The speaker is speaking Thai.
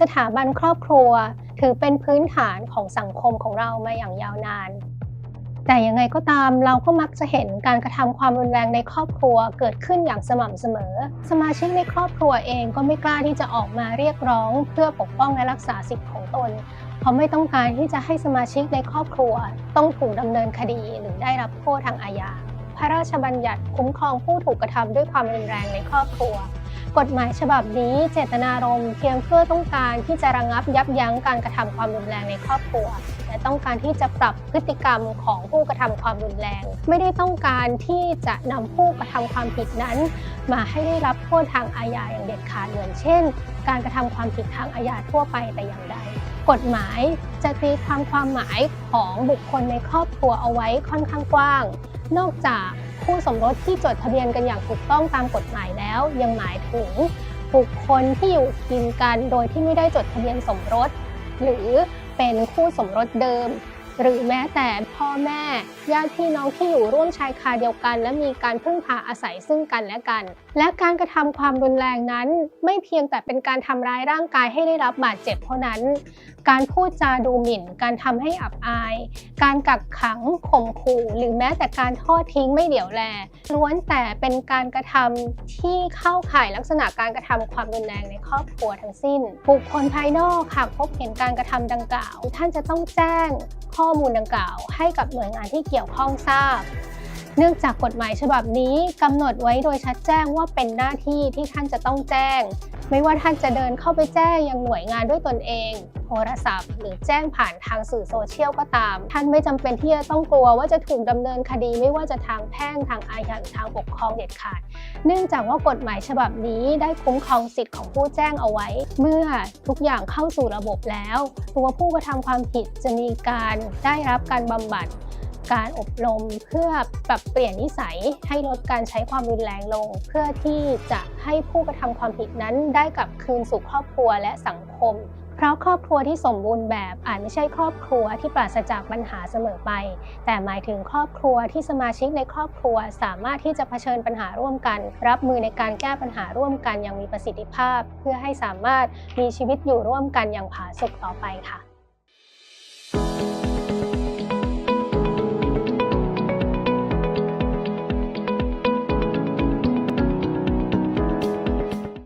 สถาบันครอบครัว ถือเป็นพื้นฐานของสังคมของเรามาอย่างยาวนาน แต่ยังไงก็ตามเราก็มักจะเห็นการกระทำความรุนแรงในครอบครัวเกิดขึ้นอย่างสม่ำเสมอ สมาชิกในครอบครัวเองก็ไม่กล้าที่จะออกมาเรียกร้อง เพื่อปกป้องและรักษาสิทธิของตน เพราะไม่ต้องการที่จะให้สมาชิกในครอบครัว ต้องถูกดำเนินคดีหรือได้รับโทษทางอาญาพระราชบัญญัติคุ้มครองผู้ถูกกระทำด้วยความรุนแรงในครอบครัว กฎหมายฉบับนี้เจตนารมณ์เพียงเพื่อต้องการที่จะระงับยับยั้งการกระทำความรุนแรงในครอบครัว และต้องการที่จะปรับพฤติกรรมของผู้กระทำความรุนแรง ไม่ได้ต้องการที่จะนำผู้กระทำความผิดนั้น มาให้ได้รับโทษทางอาญาอย่างเด็ดขาดเหมือนเช่น การกระทำความผิดทางอาญาทั่วไปแต่อย่างใดกฎหมายจะตีความความหมายของบุคคลในครอบครัวเอาไว้ค่อนข้างกว้าง นอกจาก คู่สมรสที่จดทะเบียนกันอย่างถูกต้องตามกฎหมายแล้ว ยังหมายถึงบุคคลที่อยู่กินกันโดยที่ไม่ได้จดทะเบียนสมรส หรือเป็นคู่สมรสเดิม หรือแม้แต่พ่อแม่ ญาติพี่น้องที่อยู่ร่วมชายคาเดียวกัน และมีการพึ่งพาอาศัยซึ่งกันและกัน และการกระทำความรุนแรงนั้น ไม่เพียงแต่เป็นการทำร้ายร่างกายให้ได้รับบาดเจ็บเท่านั้น การพูดจาดูหมิ่น การทำให้อับอาย การกักขังข่มขู่หรือแม้แต่การทอดทิ้งไม่เดี่ยวแลล้วนแต่เป็นการกระทำที่เข้าข่ายลักษณะการกระทำความรุนแรงในครอบครัวทั้งสิ้น บุคคลภายนอกหากพบเห็นการกระทำดังกล่าว ท่านจะต้องแจ้งข้ออมูลดังกล่าว ให้กับหน่วยงานที่เกี่ยวข้องทราบ เนื่องจากกฎหมายฉบับนี้กำหนดไว้โดยชัดแจ้งว่าเป็นหน้าที่ที่ท่านจะต้องแจ้ง ไม่ว่าท่านจะเดินเข้าไปแจ้งยังหน่วยงานด้วยตนเอง โทรศัพท์ หรือแจ้งผ่านทางสื่อโซเชียลก็ตาม ท่านไม่จำเป็นที่จะต้องกลัวว่าจะถูกดำเนินคดีไม่ว่าจะทางแพ่งทางอาญาหรือทางปกครองเด็ดขาด เนื่องจากว่ากฎหมายฉบับนี้ได้คุ้มครองสิทธิ์ของผู้แจ้งเอาไว้ เมื่อทุกอย่างเข้าสู่ระบบแล้ว ตัวผู้กระทำความผิดจะมีการได้รับการบำบัด การอบรมเพื่อปรับเปลี่ยนนิสัยให้ลดการใช้ความรุนแรงลง เพื่อที่จะให้ผู้กระทำความผิดนั้นได้กลับคืนสู่ครอบครัวและสังคม เพราะครอบครัวที่สมบูรณ์แบบอาจไม่ใช่ครอบครัวที่ปราศจากปัญหาเสมอไป แต่หมายถึงครอบครัวที่สมาชิกในครอบครัว สามารถที่จะเผชิญปัญหาร่วมกัน รับมือในการแก้ปัญหาร่วมกันอย่างมีประสิทธิภาพ เพื่อให้สามารถมีชีวิตอยู่ร่วมกันอย่างผาสุกต่อไปค่ะ